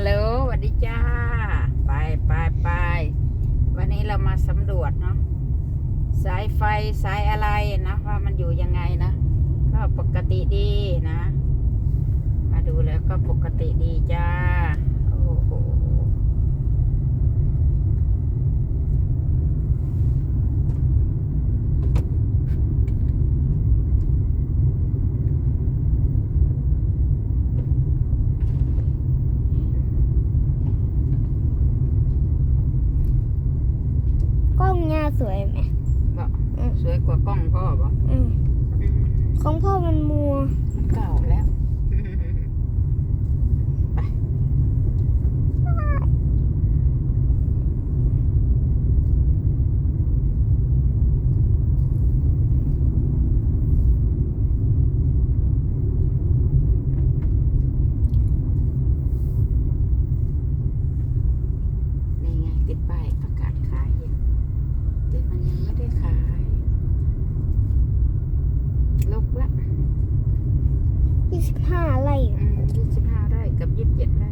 ฮัลโหลสวัสดีจ้า ไปไปไปวันนี้เรามาสำรวจเนาะ สายไฟสายอะไรนะ ว่ามันอยู่ยังไงนะ ก็ปกติดีนะ มาดูแล้วก็ปกติดีจ้า โอ้โห กล้องหน้า สวยไหมบอกอืมสวยกว่ากล้องพ่อบอกอืมของพ่อมันมัว เก่าแล้ว ไป นี่ไงติดป้ายประกาศขายอยู่แต่มันยังไม่ได้ขายลกละ 25ไร่อืมยี่สิบห้าไร่กับยี่สิบเจ็ดไร่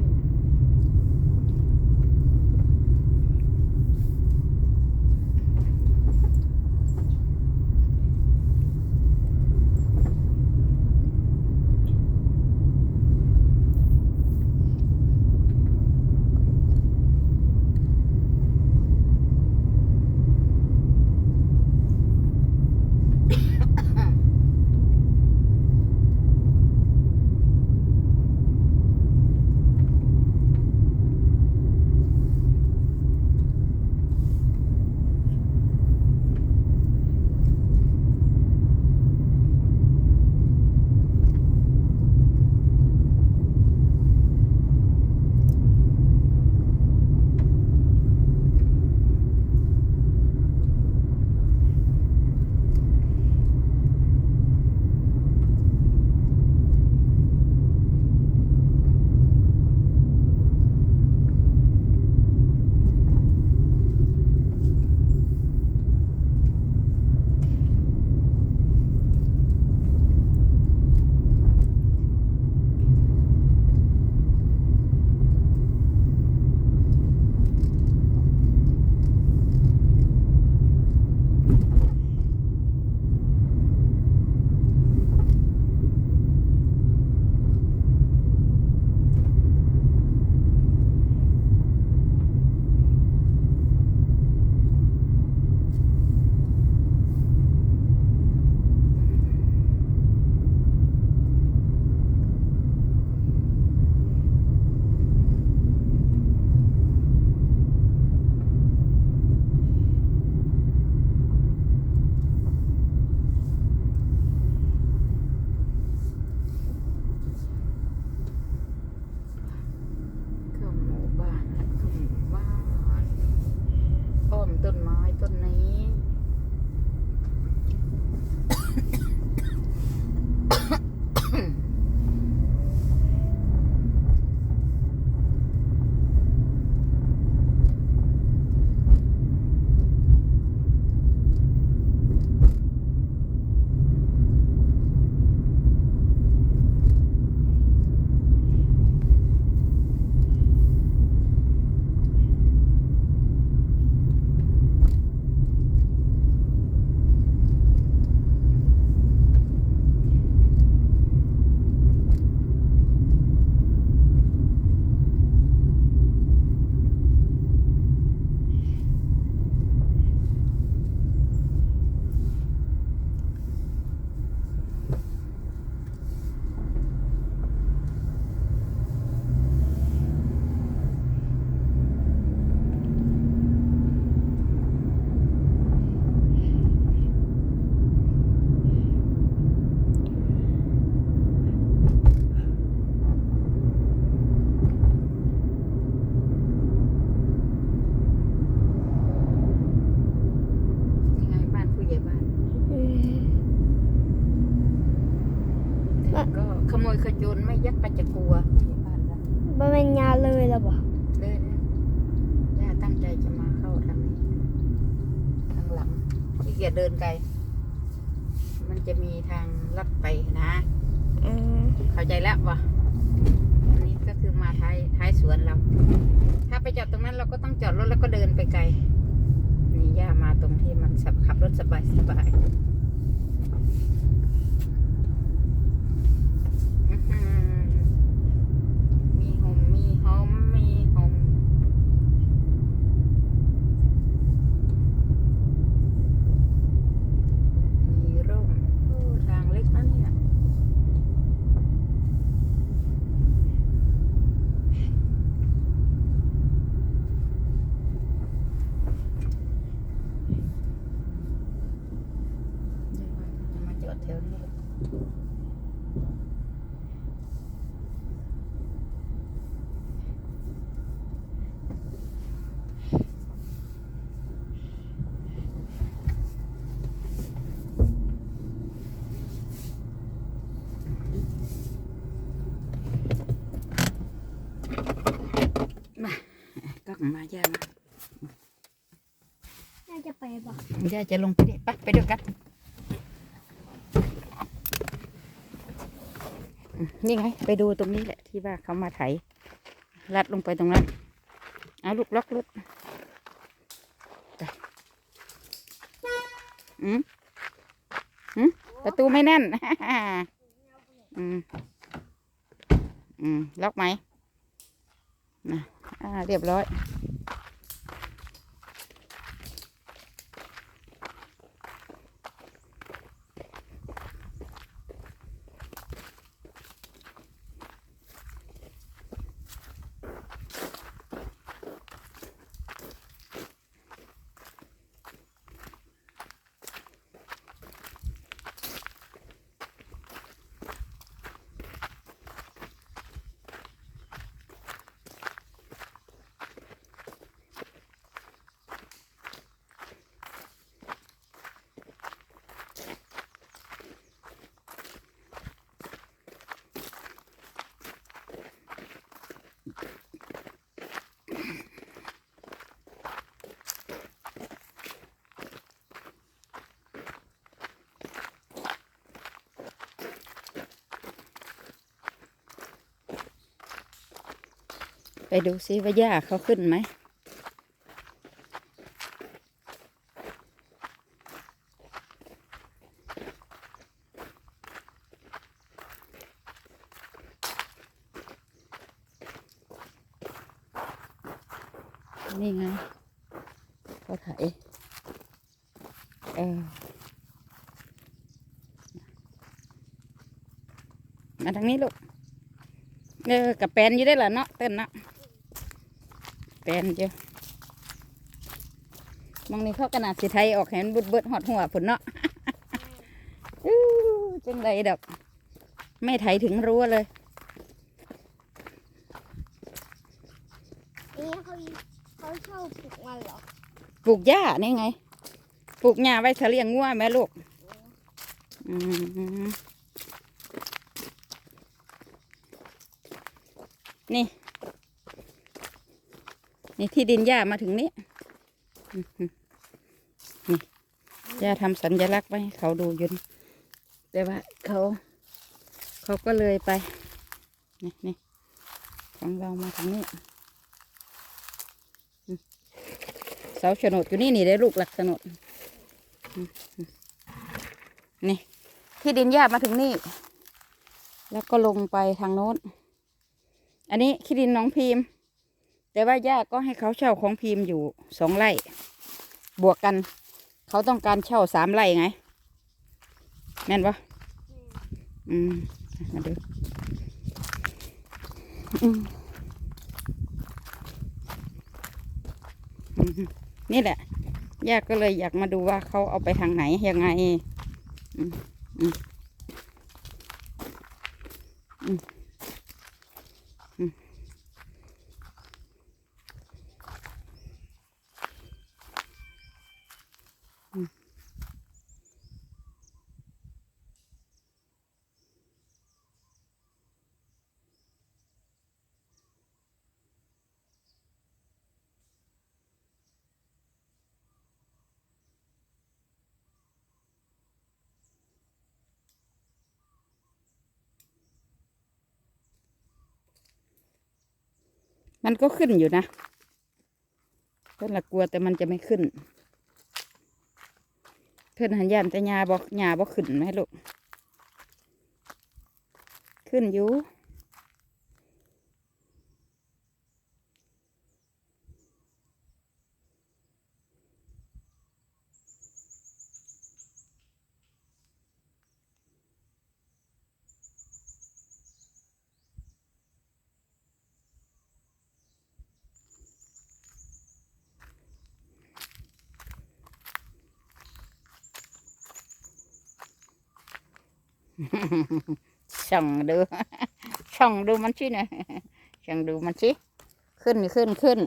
บ่เป็นยาเลยแล้วบ่เลยนะย่าตั้งใจจะมาเข้าทางนี้ทางหลังที่เกียจเดินไกล มันจะมีทางลัดไปนะ อืมเข้าใจแล้ววะอันนี้ก็คือมามาท้ายท้ายสวนเรา ถ้าไปจอดตรงนั้นเราก็ต้องจอดรถแล้วก็เดินไปไกล นี่ย่ามาตรงที่มันสับขับรถสบายสบายอื้อหือมีหมมีหอมมีหอมมีร่มโอ้ทางเล็กนะเนี่ย จะมาจอดแถวนี้มาก็ มาย่ามาน่าจะไปบ่ย่าจะลงไปนี่ไปไปด้วยกันอืมนี่ไง ไปดูตรงนี้แหละที่ว่าเขามาไถลัดลงไปตรงนั้น เอาลูกล็อกรถไปอืมอืมประตูไม่แน่น อืม อืม ล็อกไหมนะอ่า เรียบร้อย ไปดูซิว่าหญ้าเขาขึ้นไหม นี่ไงเขาถ่ายเออมาทางนี้ลูกเออกับแปนอยู่ได้เหรอเนาะเต้นเนาะ ปลนอยู่มองนี่เขากระนาดสีไทยออกเห็นบุดเบิดหอดหัวผุนเนาะอู้จังใดดอกไม่ไถถึงรั้วเลยนี่เขาเขาชอบปลูกมันเหรอปลูกหญ้านี่ไงปลูกหญ้าไว้เฉลียงงัวแม่ลูกอืมนี่ นี่ที่ดินหญ้ามาถึงนี้นี่ย่าทำสัญลักษณ์ไว้ให้เขาดูยืนแต่ว่าเขาเขาก็เลยไป นี่นี่ของเรามาทางนี้เสาโฉนดอยู่นี่นี่ได้ลูกหลักโฉนดนี่ที่ดินหญ้ามาถึงนี่ แล้วก็ลงไปทางโน้น อันนี้ที่ดินน้องพิมพ์ แต่ว่าย่าก็ให้เขาเช่าของพิมพ์อยู่สองไร่ บวกกัน เขาต้องการเช่าสามไร่ไง แม่นปะอืม มาดูอืมอืมนี่แหละย่าก็เลยอยากมาดูว่าเขาเอาไปทางไหนยังไงอืมอืมอืม มันก็ขึ้นอยู่นะเพื่อนละกลัวแต่มันจะไม่ขึ้น เพื่อนหันยันแต่ยาบอกยาบอกขึ้นไหมลูก ขึ้นอยู่ ส่องดูส่องดูมันชินะส่องดูมันชิขึ้นขึ้นขึ้น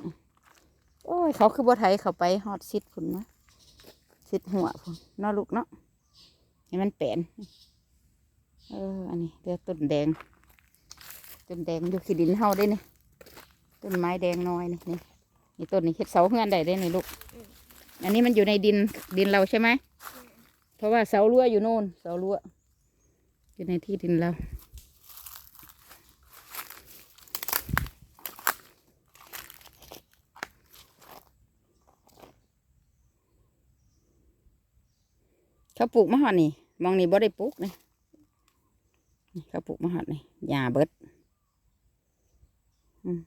โอ้ย เขาคือบัไทยเขาไปฮอดซิดพุ่นนะซิดหัวพุ่นนาลูกเนาะให้มันแปนเอออันนี้เดี๋ยวต้นแดงต้นแดงอยู่ขี้ดินเฮาได้นี่ต้นไม้แดงน้อยนี่นี่นี่ต้นนี้เฮ็ดเสาเฮือนได้ได้นี่ลูกอันนี้มันอยู่ในดินดินเราใช่ไหมเพราะว่าเสารั้วอยู่โน่นเสารั้ว อยู่ในที่ดินเราเขาปลูกมะฮอดนี่ มองนี่บ่ได้ปลูกเลยเขาปลูกมะฮอดนี่หญ้าเบิดอืม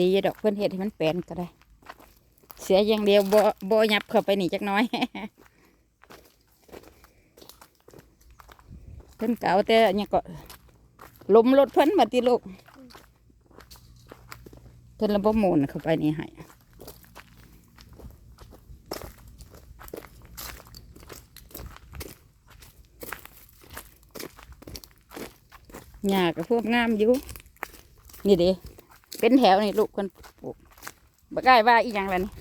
ดีดอกเพื่อนเห็ดให้มันแปลนก็ได้ เสียอย่างเดียวบ่บ่ยับเข้าไปนี่จักน้อย เพิ่อนเก่าแต่เนี่ยก็ล้มรถเพิ่อนมาติลูก เพิ่อนระบบมุนเข้าไปนี่ให้หญ้าก็พวกงามอยู่ นี่เด้ เป็นแถวนี่ลูกคนปลูกบ่กล้ว่าอีกอย่างล่ะนี่